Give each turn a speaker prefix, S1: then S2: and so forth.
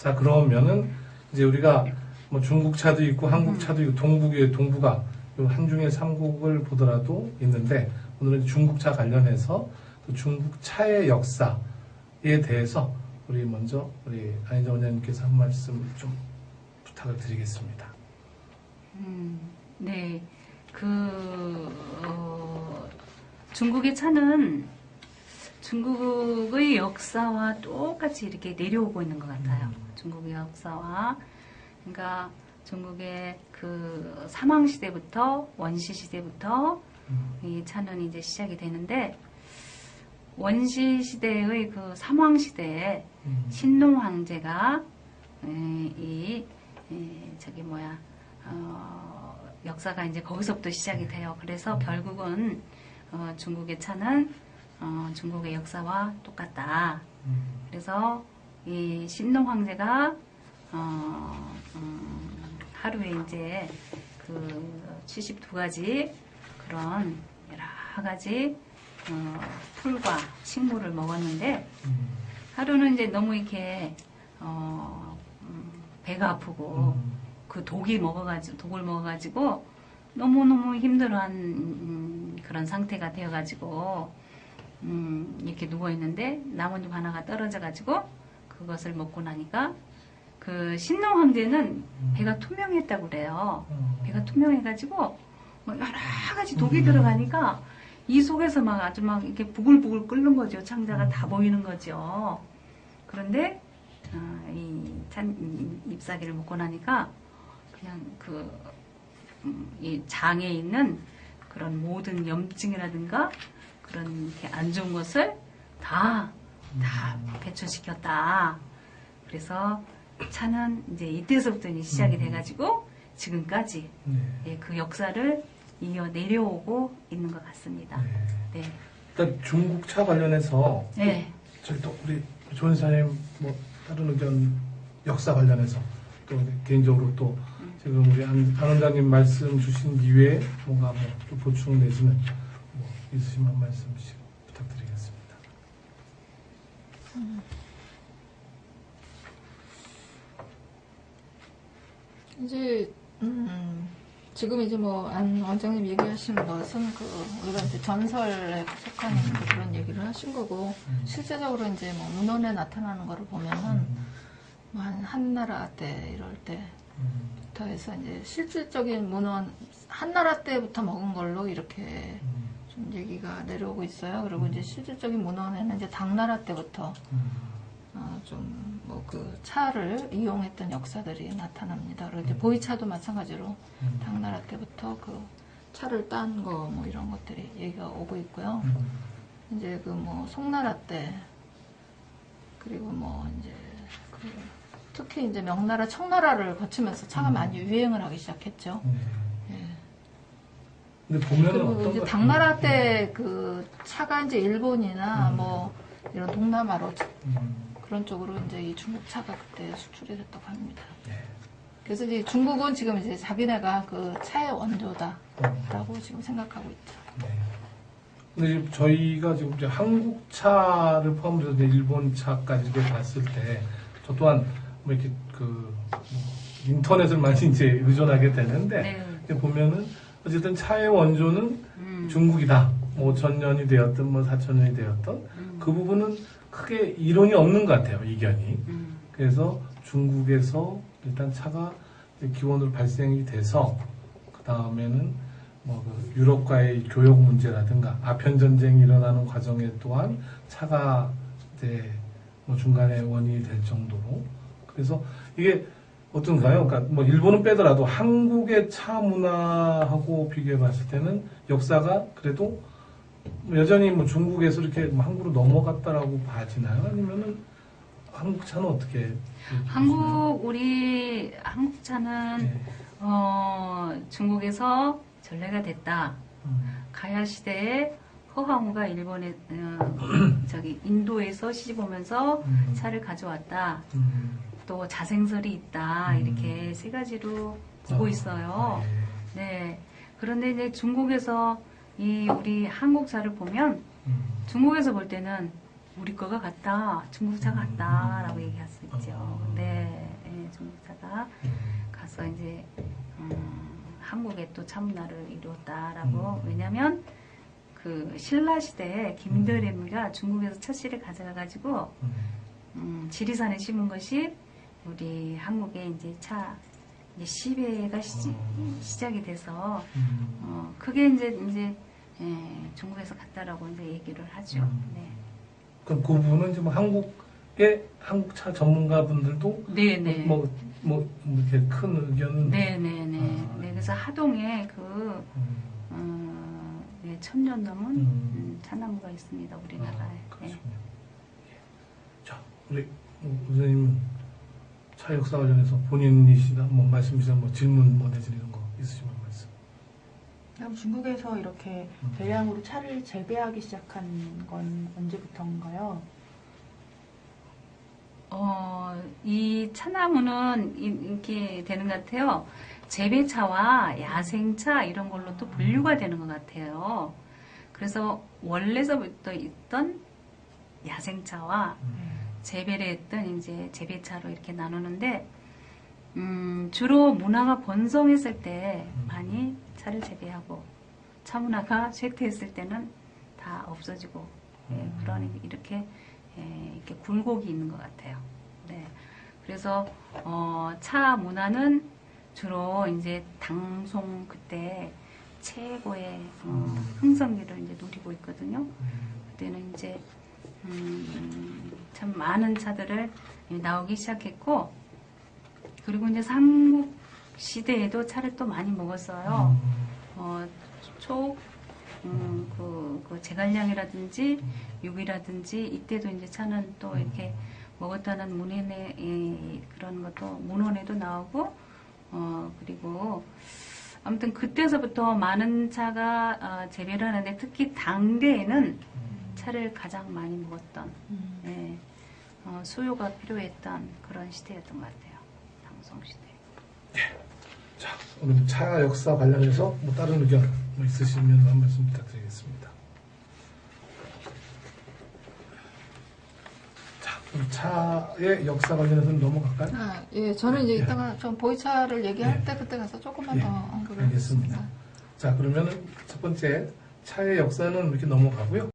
S1: 자 그러면은 이제 우리가 뭐 중국 차도 있고 한국 차도 있고 동북에 동북아 요 한중일 삼국을 보더라도 있는데 오늘은 중국 차 관련해서 그 중국 차의 역사에 대해서 우리 먼저 우리 안희정 원장님께서 한 말씀 좀 부탁을 드리겠습니다.
S2: 음, 네. 그, 어, 중국의 차는 중국의 역사와 똑같이 이렇게 내려오고 있는 것 같아요.
S1: 음.
S2: 중국의 역사와. 그러니까 중국의 그 사망 시대부터, 원시 시대부터
S1: 음,
S2: 이 차는 이제 시작이 되는데, 원시 시대의 그 삼왕시대에
S1: 음,
S2: 신농 황제가 에, 이 에, 저기 뭐야 어, 역사가 이제 거기서부터 시작이 돼요. 그래서 결국은 어, 중국의 차는 어, 중국의 역사와 똑같다.
S1: 음,
S2: 그래서 이 신농 황제가 어, 음, 하루에 이제 그 72가지 그런 여러 가지 어, 풀과 식물을 먹었는데
S1: 음,
S2: 하루는 이제 너무 이렇게 어, 음, 배가 아프고
S1: 음,
S2: 그 독이 먹어가지고 독을 먹어가지고 너무 너무 힘들어한 음, 그런 상태가 되어가지고 음, 이렇게 누워 있는데 나뭇잎 하나가 떨어져가지고 그것을 먹고 나니까 그 신농 황제는 배가 투명했다고 그래요.
S1: 음,
S2: 배가 투명해가지고 뭐 여러 가지 독이
S1: 음.
S2: 들어가니까 이 속에서 막 아주 막 이렇게 부글부글 끓는 거죠. 창자가 다 보이는 거죠. 그런데 어, 이 찬, 이 잎사귀를 먹고 나니까 그냥 그, 음, 이 장에 있는 그런 모든 염증이라든가 그런 이렇게 안 좋은 것을 다, 다 배출시켰다. 그래서 차는 이제 이때서부터 이제 시작이
S1: 음.
S2: 돼가지고 지금까지
S1: 네.
S2: 예, 그 역사를 이어 내려오고 있는 것 같습니다.
S1: 네.
S2: 네.
S1: 일단 중국 차 관련해서
S2: 네.
S1: 저희 또 우리 조은 사님 뭐 다른 의견 역사 관련해서 또 개인적으로 또 지금 우리 안, 안 원장님 말씀 주신 이외에 뭔가 뭐 또 보충 내지는 뭐 있으시면 한 말씀씩 부탁드리겠습니다.
S3: 이제 음, 지금 이제 뭐안 원장님 얘기하신 것은 그 우리가 이제 전설에 속하는 그 그런 얘기를 하신 거고
S1: 음.
S3: 실제적으로 이제 뭐 문헌에 나타나는 거를 보면은
S1: 음,
S3: 뭐한 한나라 때 이럴 때 부터
S1: 음,
S3: 해서 이제 실질적인 문헌 한나라 때부터 먹은 걸로 이렇게
S1: 음,
S3: 좀 얘기가 내려오고 있어요. 그리고 이제 실질적인 문헌에는 이제 당나라 때부터
S1: 음,
S3: 어, 좀뭐 그 차를 이용했던 역사들이 나타납니다. 그리고 이제
S1: 음.
S3: 보이차도 마찬가지로
S1: 음,
S3: 당나라 때부터 그 차를 딴 거 뭐 이런 것들이 얘기가 오고 있고요.
S1: 음,
S3: 이제 그 뭐 송나라 때 그리고 뭐 이제 그 특히 이제 명나라 청나라를 거치면서 차가
S1: 음.
S3: 많이 유행을 하기 시작했죠.
S1: 근데 보면은
S3: 그리고
S1: 어떤
S3: 이제
S1: 거-
S3: 당나라
S1: 음,
S3: 때그 차가 이제 일본이나
S1: 음.
S3: 뭐 이런 동남아로
S1: 음,
S3: 그런 쪽으로 이제 이 중국 차가 그때 수출이 됐다고 합니다.
S1: 네.
S3: 그래서 이제 중국은 지금 이제 자기네가 그 차의 원조다라고
S1: 음,
S3: 지금 생각하고 있죠.
S1: 네. 근데 지금 저희가 지금 이제 한국 차를 포함해서 이제 일본 차까지 봤을 때, 저 또한 뭐 이렇게 그, 뭐 인터넷을 많이 이제 의존하게 되는데,
S2: 네.
S1: 이제 보면은 어쨌든 차의 원조는
S2: 음.
S1: 중국이다. 뭐 5천년이 되었든 뭐 4천년이 되었던
S2: 음.
S1: 그 부분은 크게 이론이 없는 것 같아요, 이견이.
S2: 음.
S1: 그래서 중국에서 일단 차가 기원으로 발생이 돼서 그 다음에는 뭐그 유럽과의 교역 문제라든가 아편 전쟁이 일어나는 과정에 또한 차가 이제 뭐 중간에 원인이 될 정도로 그래서 이게 어떤가요? 그러니까 뭐 일본은 빼더라도 한국의 차 문화하고 비교해 봤을 때는 역사가 그래도 뭐 여전히 뭐 중국에서 이렇게 뭐 한국으로 넘어갔다라고 봐지나요? 아니면은 한국 차는 어떻게?
S2: 한국 우리 한국 차는
S1: 네.
S2: 어, 중국에서 전래가 됐다.
S1: 음,
S2: 가야 시대에 허황우가 일본에 어, 저기 인도에서 시집 오면서
S1: 음,
S2: 차를 가져왔다.
S1: 음,
S2: 또 자생설이 있다.
S1: 음.
S2: 이렇게 세 가지로 보고
S1: 어,
S2: 있어요.
S1: 네.
S2: 네. 그런데 이제 중국에서 이 우리 한국차를 보면
S1: 음,
S2: 중국에서 볼 때는 우리 거가 같다. 중국 차 같다라고 얘기할 수 있죠.
S1: 어.
S2: 네. 차가
S1: 음.
S2: 가서 이제 음, 한국에 또 차문화를 이루었다라고
S1: 음.
S2: 왜냐하면 그 신라 시대에 김드레미가 중국에서 찻씨를 가져가가지고
S1: 음.
S2: 음, 지리산에 심은 것이 우리 한국에 이제 차 이제 시배가 시,
S1: 어.
S2: 시작이 돼서
S1: 음.
S2: 어, 그게 이제 이제 예, 중국에서 갔다라고 이제 얘기를 하죠.
S1: 음.
S2: 네.
S1: 그럼 그 부분은 지금 한국의 한국 차 전문가분들도
S2: 네네.
S1: 뭐, 뭐, 뭐 이렇게 큰 의견은
S2: 네네네.
S1: 아.
S2: 네, 그래서 하동에 그
S1: 음.
S2: 어, 네, 천년 넘은
S1: 음.
S2: 음, 차나무가 있습니다 우리나라에.
S1: 아,
S2: 네.
S1: 그렇군요. 예. 자, 우리 선생님 차 역사 관련해서 본인이시다 뭐 말씀이시다 뭐 질문 뭐 내드리는 거 있으시면 말씀.
S4: 그럼 중국에서 이렇게
S1: 음.
S4: 대량으로 차를 재배하기 시작한 건 언제부터인가요?
S2: 어, 이 차나무는 이- 이렇게 되는 것 같아요. 재배차와 야생차 이런 걸로 또 분류가 되는 것 같아요. 그래서 원래서부터 있던 야생차와 재배를 했던 이제 재배차로 이렇게 나누는데, 음, 주로 문화가 번성했을 때
S1: 음.
S2: 많이 차를 재배하고, 차 문화가 쇠퇴했을 때는 다 없어지고, 예,
S1: 음.
S2: 그런 이렇게, 예, 이렇게 굴곡이 있는 것 같아요. 네. 그래서, 어, 차 문화는 주로 이제 당송 그때 최고의 어,
S1: 음.
S2: 흥성기를 이제 누리고 있거든요.
S1: 음.
S2: 그때는 이제 음, 참 많은 차들을 나오기 시작했고 그리고 이제 삼국 시대에도 차를 또 많이 먹었어요.
S1: 음.
S2: 어, 초, 음, 그, 그 제갈량이라든지 육이라든지 이때도 이제 차는 또 이렇게 먹었다는 문헌에 이, 그런 것도 문헌에도 나오고 어 그리고 아무튼 그때서부터 많은 차가 어, 재배를 하는데 특히 당대에는 차를 가장 많이 먹었던 예, 어, 수요가 필요했던 그런 시대였던 것 같아요. 당송 시대.
S1: 자, 오늘 차 역사 관련해서 뭐 다른 의견 뭐 있으시면 한 말씀 부탁드리겠습니다. 자, 그럼 차의 역사 관련해서는 넘어갈까요?
S3: 아, 예, 저는 이제
S1: 예.
S3: 이따가 좀 보이차를 얘기할
S1: 예.
S3: 때 그때 가서 조금만
S1: 예,
S3: 더 언급을. 하겠습니다.
S1: 자, 그러면은 첫 번째 차의 역사는 이렇게 넘어가고요.